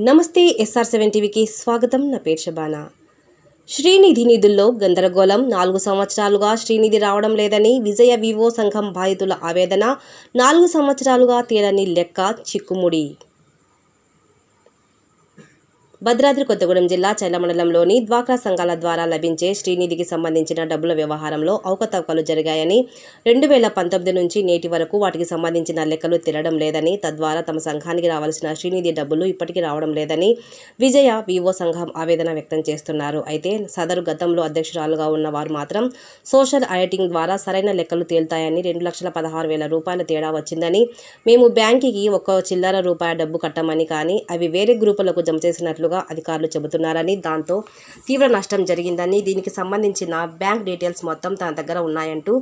నమస్తే SR seven టీవీకి స్వాగతం. నా పేరు షబానా శ్రీనిధి నిధుల్లో గందరగోళం. నాలుగు సంవత్సరాలుగా శ్రీనిధి రావడం లేదని విజయ వివో సంఘం బాధితుల ఆవేదన. నాలుగు సంవత్సరాలుగా తీరని లెక్క చిక్కుముడి. భద్రాద్రి కొత్తగూడెం జిల్లా చైల మండలంలోని డ్వాక్రా సంఘాల ద్వారా లభించే శ్రీనిధికి సంబంధించిన డబ్బుల వ్యవహారంలో అవకతవకలు జరిగాయని రెండు వేల పంతొమ్మిది నుంచి నేటి వరకు వాటికి సంబంధించిన లెక్కలు తిరగడం లేదని తద్వారా తమ సంఘానికి రావాల్సిన శ్రీనిధి డబ్బులు ఇప్పటికీ రావడం లేదని విజయ వివో సంఘం ఆవేదన వ్యక్తం చేస్తున్నారు. అయితే సదరు గతంలో అధ్యక్షురాలుగా ఉన్న వారు మాత్రం సోషల్ ఆడిటింగ్ ద్వారా సరైన లెక్కలు తేలుతాయని రెండు లక్షల పదహారు వేల రూపాయల తేడా వచ్చిందని మేము బ్యాంకుకి ఒక చిల్లర రూపాయ డబ్బు కట్టమని కానీ అవి వేరే గ్రూపులకు జమ చేసినట్లు చేసినట్లుగా అధికారులు చెబుతున్నారని దాంతో తీవ్ర నష్టం జరిగిందని దీనికి సంబంధించిన బ్యాంక్ డీటెయిల్స్ మొత్తం తన దగ్గర ఉన్నాయంటూ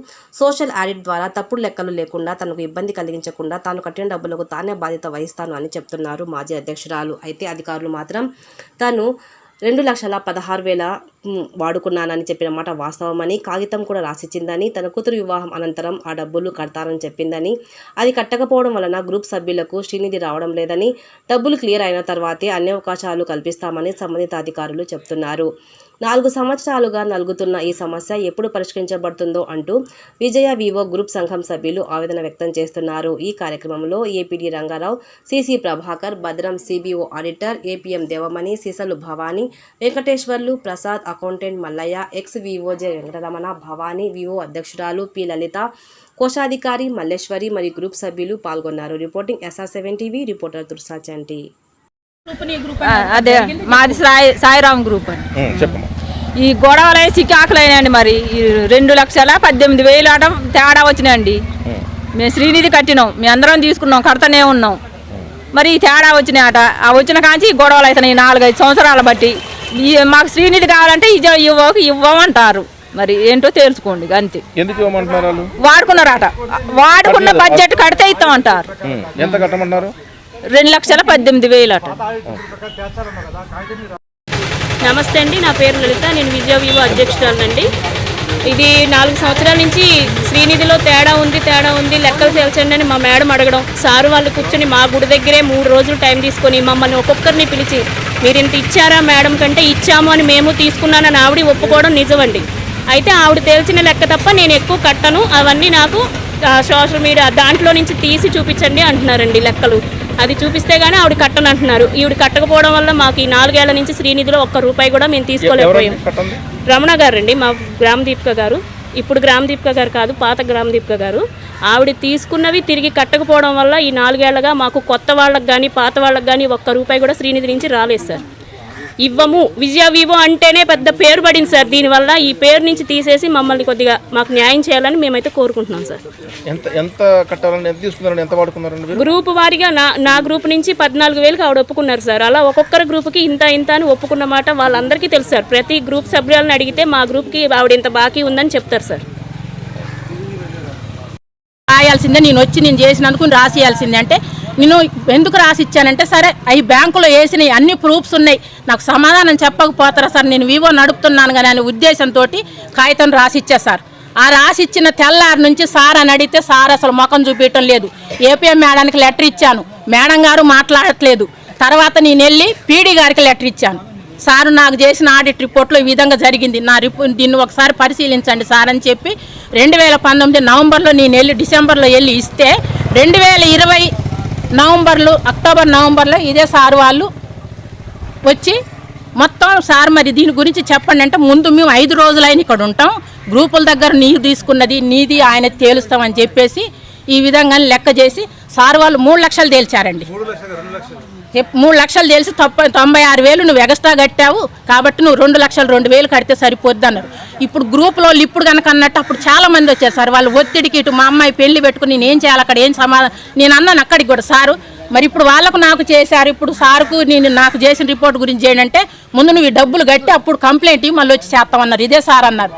సోషల్ ఆడిట్ ద్వారా తప్పుడు లెక్కలు లేకుండా తనకు ఇబ్బంది కలిగించకుండా తాను కట్టిన డబ్బులకు తానే బాధ్యత వహిస్తాను అని చెప్తున్నారు మాజీ అధ్యక్షురాలు. అయితే అధికారులు మాత్రం తాను రెండు లక్షల పదహారు వేల వాడుకున్నానని చెప్పిన మాట వాస్తవమని కాగితం కూడా రాసిచ్చిందని తన కూతురు వివాహం అనంతరం ఆ డబ్బులు కడతానని చెప్పిందని అది కట్టకపోవడం వలన గ్రూప్ సభ్యులకు శ్రీనిధి రావడం లేదని డబ్బులు క్లియర్ అయిన తర్వాతే అన్ని అవకాశాలు కల్పిస్తామని సంబంధిత అధికారులు చెప్తున్నారు. నాలుగు సంవత్సరాలుగా నలుగుతున్న ఈ సమస్య ఎప్పుడు పరిష్కరించబడుతుందో అంటూ విజయ వివో గ్రూప్ సంఘం సభ్యులు ఆవేదన వ్యక్తం చేస్తున్నారు. ఈ కార్యక్రమంలో APD Rangarao CC Prabhakar Bhadram CBO auditor A P M Devamani సీసలు Bhavani Venkateswarlu Prasad accountant Mallaiah ex వివోజే వెంకటరమణ భవానీ వివో అధ్యక్షురాలు పి లలిత కోశాధికారి మల్లేశ్వరి మరియు గ్రూప్ సభ్యులు పాల్గొన్నారు. Reporting S R seven TV reporter తుర్సాచంటి అదే. మాది సాయి సాయిరామ్ గ్రూప్ అని. ఉం, చెప్పమ్మా. ఈ గొడవలు చికాకులైనాయండి మరి. ఈ రెండు లక్షల పద్దెనిమిది వేలు ఆట తేడా వచ్చినాయండి. మేము శ్రీనిధి కట్టినాం. మేము అందరం తీసుకున్నాం కడతనే ఉన్నాం. మరి ఈ తేడా వచ్చినాయట. ఆ వచ్చిన కాంచి ఈ గొడవలు అవుతున్నాయి నాలుగైదు సంవత్సరాల బట్టి. మాకు శ్రీనిధి కావాలంటే ఇజ ఇవ్వకు ఇవ్వమంటారు. మరి ఏంటో తెలుసుకోండి అంతే. ఎందుకు ఇవ్వమంటున్నారు వాడుకున్నారట. వాడుకున్న బడ్జెట్ కడితే ఇస్తామంటారు. ఎంత రెండు లక్షల పద్దెనిమిది వేలు అట నమస్తే అండి నా పేరు లలిత నేను విజయ వివో అధ్యక్షురాలండి. ఇది నాలుగు సంవత్సరాల నుంచి శ్రీనిధిలో తేడా ఉంది తేడా ఉంది లెక్కలు తేల్చండి అని మా మేడం అడగడం. సారు వాళ్ళు కూర్చొని మా గుడి దగ్గరే మూడు రోజులు టైం తీసుకొని మమ్మల్ని ఒక్కొక్కరిని పిలిచి మీరు ఇంత ఇచ్చారా మేడం కంటే ఇచ్చాము అని మేము తీసుకున్నానని ఆవిడ ఒప్పుకోవడం నిజమండి. అయితే ఆవిడ తేల్చిన లెక్క తప్ప నేను ఎక్కువ కట్టను. అవన్నీ నాకు సోషల్ మీడియా దాంట్లో నుంచి తీసి చూపించండి అంటున్నారండి లెక్కలు. అది చూపిస్తే గానీ ఆవిడ కట్టను అంటున్నారు ఈవిడ కట్టకపోవడం వల్ల మాకు ఈ నాలుగేళ్ళ నుంచి శ్రీనిధిలో ఒక్క రూపాయి కూడా మేము తీసుకోలేకపోయాం. రమణ గారు అండి మా గ్రామ దీపిక గారు. ఇప్పుడు గ్రామ దీపిక గారు కాదు పాత గ్రామ దీపిక గారు. ఆవిడ తీసుకున్నవి తిరిగి కట్టకపోవడం వల్ల ఈ నాలుగేళ్ళగా మాకు కొత్త వాళ్ళకి కానీ పాత వాళ్ళకి కానీ ఒక్క రూపాయి కూడా శ్రీనిధి నుంచి రాలేదు సార్. ఇవ్వము. విజయ వివో అంటేనే పెద్ద పేరు పడింది సార్. దీనివల్ల ఈ పేరు నుంచి తీసేసి మమ్మల్ని కొద్దిగా మాకు న్యాయం చేయాలని మేమైతే కోరుకుంటున్నాం సార్. ఎంత ఎంత కట్టాలని ఎంత తీసుకున్నారండి? ఎంత వాడుకున్నారండి మీరు? గ్రూప్ వారీగా నా నా గ్రూప్ నుంచి పద్నాలుగు వేలకు ఆవిడ ఒప్పుకున్నారు సార్. అలా ఒక్కొక్కరి గ్రూప్కి ఇంత ఇంత అని ఒప్పుకున్నమాట వాళ్ళందరికీ తెలుసు సార్. ప్రతి గ్రూప్ సభ్యులను అడిగితే మా గ్రూప్కి ఆవిడ ఇంత బాకీ ఉందని చెప్తారు సార్. రాయాల్సిందే నేను వచ్చి నేను చేసినందుకు రాసియాల్సిందే. అంటే నేను ఎందుకు రాసి ఇచ్చానంటే సరే అవి బ్యాంకులో వేసినవి అన్ని ప్రూఫ్స్ ఉన్నాయి. నాకు సమాధానం చెప్పకపోతారా సార్? నేను వివో నడుపుతున్నాను కానీ అనే ఉద్దేశంతో కాగితం రాసి ఇచ్చా సార్. ఆ రాసి ఇచ్చిన తెల్లారి నుంచి సార్ అని అడిగితే సార్ అసలు ముఖం చూపించడం లేదు. ఏపీఎం మేడానికి లెటర్ ఇచ్చాను. మేడం గారు మాట్లాడట్లేదు. తర్వాత నేను వెళ్ళి పీడీ గారికి లెటర్ ఇచ్చాను. సార్ నాకు చేసిన ఆడిట్ రిపోర్ట్లో ఈ విధంగా జరిగింది. నా రిపో దీన్ని ఒకసారి పరిశీలించండి సార్ అని చెప్పి రెండు వేల పంతొమ్మిది నవంబర్లో నేను వెళ్ళి డిసెంబర్లో వెళ్ళి ఇస్తే రెండు వేల ఇరవై నవంబర్లో అక్టోబర్ నవంబర్లో ఇదే సార్ వాళ్ళు వచ్చి మొత్తం సార్ మరి దీని గురించి చెప్పండి అంటే ముందు మేము ఐదు రోజులైన ఇక్కడ ఉంటాం. గ్రూపుల దగ్గర నీరు తీసుకున్నది నీది ఆయన తేలుస్తామని చెప్పేసి ఈ విధంగా లెక్క చేసి సార్ వాళ్ళు మూడు లక్షలు తేల్చారండి. మూడు లక్షలు తెలిసి తొంభై తొంభై ఆరు వేలు నువ్వు ఎగస్ట్రా కట్టావు కాబట్టి నువ్వు రెండు లక్షలు రెండు వేలు కడితే సరిపోద్ది అన్నారు ఇప్పుడు గ్రూప్లో వాళ్ళు ఇప్పుడు కనుక అన్నట్టు అప్పుడు చాలా మంది వచ్చారు సార్. వాళ్ళు ఒత్తిడికి ఇటు మా అమ్మాయి పెళ్ళి పెట్టుకుని నేను ఏం చేయాలి అక్కడ ఏం సమాధానం? నేను అన్నాను అక్కడికి కూడా సారు. మరి ఇప్పుడు వాళ్ళకు నాకు చేశారు. ఇప్పుడు సార్కు నేను నాకు చేసిన రిపోర్ట్ గురించి ఏంటంటే ముందు నువ్వు ఈ డబ్బులు కట్టి అప్పుడు కంప్లైంట్ మళ్ళీ వచ్చి చేస్తామన్నారు. ఇదే సార్ అన్నారు.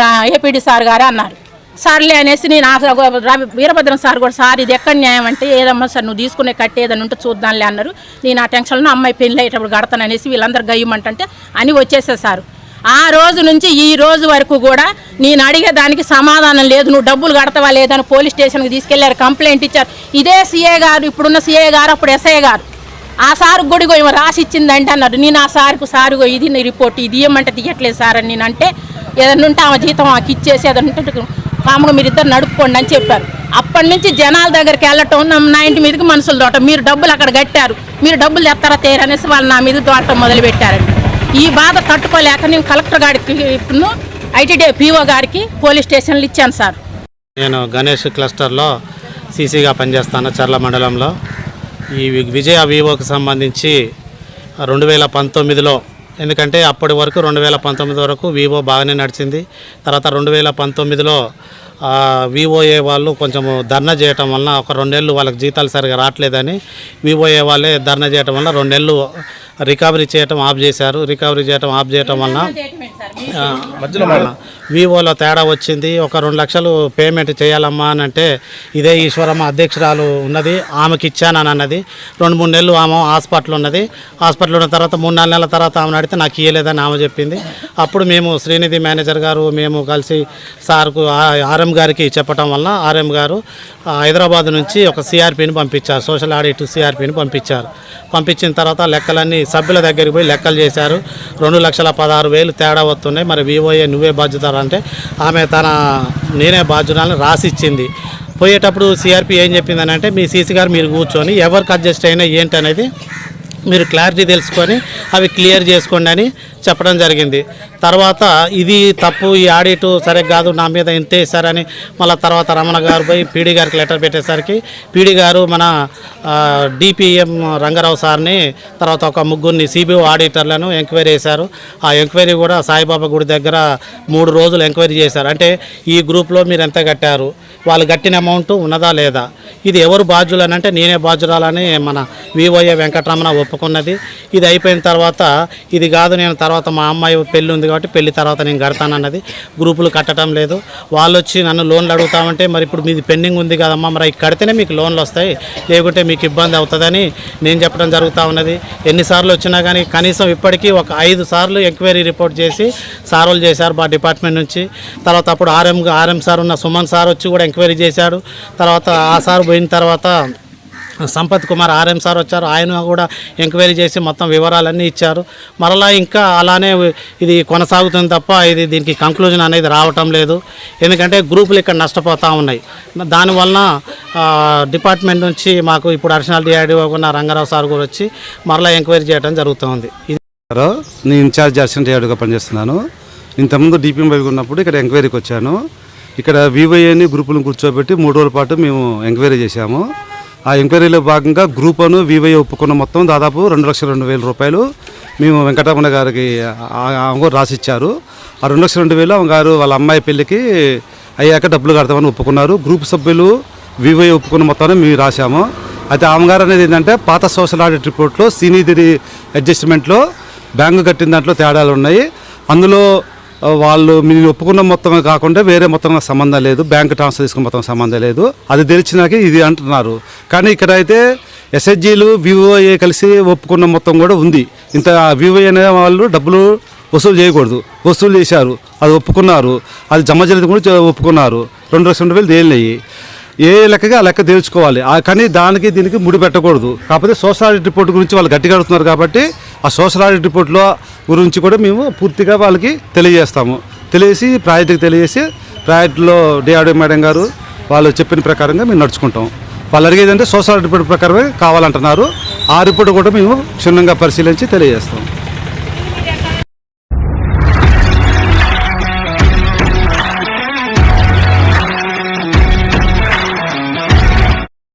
రా ఏపీడీ సార్ గారే అన్నారు. సార్లే అనేసి నేను ఆ రవి- వీరభద్రం సార్ కూడా సార్ ఇది ఎక్కడ న్యాయం అంటే ఏదమ్మా సార్ నువ్వు తీసుకునే కట్టి ఏదైనా ఉంటే చూద్దాంలే అన్నారు. నేను ఆ టెన్షన్లో అమ్మాయి పెళ్ళి అయ్యేటప్పుడు కడతాననేసి వీళ్ళందరూ గయ్యమంటే అని వచ్చేసే సారు. ఆ రోజు నుంచి ఈ రోజు వరకు కూడా నేను అడిగే దానికి సమాధానం లేదు. నువ్వు డబ్బులు కడతావా లేదని పోలీస్ స్టేషన్కి తీసుకెళ్ళారు కంప్లైంట్ ఇచ్చారు. ఇదే సీఏ గారు ఇప్పుడున్న సీఏ గారు అప్పుడు ఎస్ఐ గారు. ఆ సార్ గుడిగో ఏమో రాసి ఇచ్చిందంటే అన్నారు. నేను ఆ సార్కు సారుగో ఇది నీ రిపోర్ట్ ఇది ఇవ్వమంటే తీయట్లేదు సార్ అని నేను అంటే ఏదన్నా ఉంటే ఆమె జీతం ఆమెకి ఇచ్చేసి ఏదన్నా ఉంటే కాముగా మీరు ఇద్దరు నడుపుకోండి అని చెప్పారు. అప్పటి నుంచి జనాల దగ్గరికి వెళ్ళటం నా ఇంటి మీదకి మనుషులు తోట. మీరు డబ్బులు అక్కడ కట్టారు. మీరు డబ్బులు తెస్తారా తేరనేసి వాళ్ళు నా మీద దోటం మొదలుపెట్టారండి. ఈ బాధ తట్టుకోలేక నేను కలెక్టర్ గారికి ఐటీడీ పీఓ గారికి పోలీస్ స్టేషన్లు ఇచ్చాను సార్. నేను గణేష్ క్లస్టర్లో సీసీగా పనిచేస్తాను చర్ల మండలంలో. ఈ వి- విజయ వివోకి సంబంధించి రెండు వేల పంతొమ్మిదిలో ఎందుకంటే అప్పటి వరకు రెండు వేల పంతొమ్మిది వరకు వివో బాగానే నడిచింది. తర్వాత రెండు వేల పంతొమ్మిదిలో వివోఏ వాళ్ళు కొంచెము ధర్నా చేయటం వలన ఒక రెండేళ్ళు వాళ్ళకి జీతాలు సరిగా రావట్లేదని వివోఏ వాళ్ళే ధర్నా చేయటం వల్ల రెండేళ్ళు రికవరీ చేయటం ఆఫ్ చేశారు. రికవరీ చేయటం ఆఫ్ చేయటం వలన మధ్యలో వివోలో తేడా వచ్చింది. ఒక రెండు లక్షలు పేమెంట్ చేయాలమ్మా అని అంటే ఇదే ఈశ్వరమ్మ అధ్యక్షురాలు ఉన్నది ఆమెకి ఇచ్చానని అన్నది. రెండు మూడు నెలలు ఆమె హాస్పిటల్ ఉన్నది. హాస్పిటల్ ఉన్న తర్వాత మూడు నాలుగు నెలల తర్వాత ఆమెను అడిగితే నాకు ఇయ్యలేదని ఆమె చెప్పింది. అప్పుడు మేము శ్రీనిధి మేనేజర్ గారు మేము కలిసి సార్కు ఆర్ఎం గారికి చెప్పటం వల్ల ఆర్ఎం గారు హైదరాబాద్ నుంచి ఒక సిఆర్పిని పంపించారు. సోషల్ ఆడిట్ సిఆర్పిని పంపించారు. పంపించిన తర్వాత లెక్కలన్నీ సభ్యుల దగ్గరికి పోయి లెక్కలు చేశారు. రెండు లక్షల పదహారు వేలు తేడా ఉన్నాయి. మరి వివోఏ నువ్వే బాధ్యత అంటే ఆమె తన నేనే బాధ్యతలను రాసిచ్చింది. పోయేటప్పుడు సిఆర్పి ఏం చెప్పిందని అంటే మీ సీసీ గారు మీరు కూర్చొని ఎవరికి అడ్జస్ట్ అయినా ఏంటనేది మీరు క్లారిటీ తెలుసుకొని అవి క్లియర్ చేసుకోండి అని చెప్పడం జరిగింది. తర్వాత ఇది తప్పు ఈ ఆడిట్ సరే కాదు నా మీద ఇంత వేశారని మళ్ళీ తర్వాత రమణ గారు పోయి పీడీ గారికి లెటర్ పెట్టేసరికి పీడీ గారు మన డిపిఎం రంగారావు సార్ని తర్వాత ఒక ముగ్గురిని సిబిఓ ఆడిటర్లను ఎంక్వైరీ చేశారు. ఆ ఎంక్వైరీ కూడా సాయిబాబా గుడి దగ్గర మూడు రోజులు ఎంక్వైరీ చేశారు. అంటే ఈ గ్రూప్లో మీరు ఎంత కట్టారు? వాళ్ళు కట్టిన అమౌంట్ ఉన్నదా లేదా? ఇది ఎవరు బాధ్యులు అని అంటే నేనే బాధ్యురాలని మన వివోఏ వెంకటరమణ ఒప్పుకున్నది. ఇది అయిపోయిన తర్వాత ఇది కాదు నేను తర్వాత తర్వాత మా అమ్మాయి పెళ్ళి ఉంది కాబట్టి పెళ్ళి తర్వాత నేను కడతానన్నది గ్రూపులు కట్టడం లేదు. వాళ్ళు వచ్చి నన్ను లోన్లు అడుగుతామంటే మరి ఇప్పుడు మీది పెండింగ్ ఉంది కదమ్మా మరి అవి కడితేనే మీకు లోన్లు వస్తాయి. లేకుంటే మీకు ఇబ్బంది అవుతుందని నేను చెప్పడం జరుగుతూ ఉన్నది. ఎన్నిసార్లు వచ్చినా కానీ కనీసం ఇప్పటికీ ఒక ఐదు సార్లు ఎంక్వైరీ రిపోర్ట్ చేసి సార్లు చేశారు మా డిపార్ట్మెంట్ నుంచి. తర్వాత అప్పుడు ఆర్ఎం ఆర్ఎం సార్ ఉన్న సుమన్ సార్ వచ్చి కూడా ఎంక్వైరీ చేశాడు. తర్వాత ఆ సార్ పోయిన తర్వాత సంపత్ కుమార్ ఆర్ఎం సార్ వచ్చారు. ఆయన కూడా ఎంక్వైరీ చేసి మొత్తం వివరాలన్నీ ఇచ్చారు. మరలా ఇంకా అలానే ఇది కొనసాగుతుంది తప్ప ఇది దీనికి కంక్లూజన్ అనేది రావటం లేదు. ఎందుకంటే గ్రూపులు ఇక్కడ నష్టపోతూ ఉన్నాయి. దానివలన డిపార్ట్మెంట్ నుంచి మాకు ఇప్పుడు అడిషనల్ డిఆర్డీ ఉన్న రంగారావు సార్ కూడా వచ్చి మరలా ఎంక్వైరీ చేయడం జరుగుతుంది. ఇది నేను ఇన్ఛార్జ్ అసిస్టెంట్ డిఆర్డీగా పనిచేస్తున్నాను. ఇంతకుముందు డిపిఎం వైపు ఉన్నప్పుడు ఇక్కడ ఎంక్వైరీకి వచ్చాను. ఇక్కడ వివైఏని గ్రూపులను కూర్చోబెట్టి మూడు రోజుల పాటు మేము ఎంక్వైరీ చేశాము. ఆ ఎంక్వైరీలో భాగంగా గ్రూప్ అను వివై ఒప్పుకున్న మొత్తం దాదాపు రెండు లక్షల రెండు వేల రూపాయలు మేము వెంకటరమణ గారికి ఆమె రాసిచ్చారు. ఆ రెండు లక్షల రెండు వేలు ఆమె గారు వాళ్ళ అమ్మాయి పెళ్ళికి అయ్యాక డబ్బులు కడతామని ఒప్పుకున్నారు. గ్రూప్ సభ్యులు వివై ఒప్పుకున్న మొత్తాన్ని మేము రాశాము. అయితే ఆమె గారు అనేది ఏంటంటే పాత సోషల్ ఆడిట్ రిపోర్ట్లో సీనియర్ అడ్జస్ట్మెంట్లో బ్యాంకు కట్టిన దాంట్లో తేడాలు ఉన్నాయి. అందులో వాళ్ళు మీరు ఒప్పుకున్న మొత్తమే కాకుండా వేరే మొత్తం సంబంధం లేదు బ్యాంక్ ట్రాన్స్ఫర్ తీసుకున్న మొత్తం సంబంధం లేదు. అది తెలిసినాక ఇది అంటున్నారు. కానీ ఇక్కడ అయితే ఎస్హెచ్జీలు వివోఏ కలిసి ఒప్పుకున్న మొత్తం కూడా ఉంది. ఇంత వివోఏ అనే వాళ్ళు డబ్బులు వసూలు చేయకూడదు. వసూలు చేశారు అది ఒప్పుకున్నారు. అది జమ చేయలేదు కూడా ఒప్పుకున్నారు. రెండు లక్షల రెండు వేలు తేలినాయి. ఏ లెక్కగా ఆ లెక్క తేల్చుకోవాలి. కానీ దానికి దీనికి ముడి పెట్టకూడదు కాకపోతే సోషల్ ఆడిట్ రిపోర్ట్ గురించి వాళ్ళు గట్టిగా అడుగుతున్నారు కాబట్టి ఆ సోషల్ ఆడిట్ రిపోర్ట్లో గురించి కూడా మేము పూర్తిగా వాళ్ళకి తెలియజేస్తాము. తెలియజేసి ప్రాజెక్టుకి తెలియజేసి ప్రాజెక్టులో డిఆర్డీ మేడం గారు వాళ్ళు చెప్పిన ప్రకారంగా మేము నడుచుకుంటాం. వాళ్ళు అడిగేదంటే సోషల్ ఆడిట్ రిపోర్ట్ ప్రకారమే కావాలంటున్నారు. ఆ రిపోర్ట్ కూడా మేము క్షుణ్ణంగా పరిశీలించి తెలియజేస్తాం.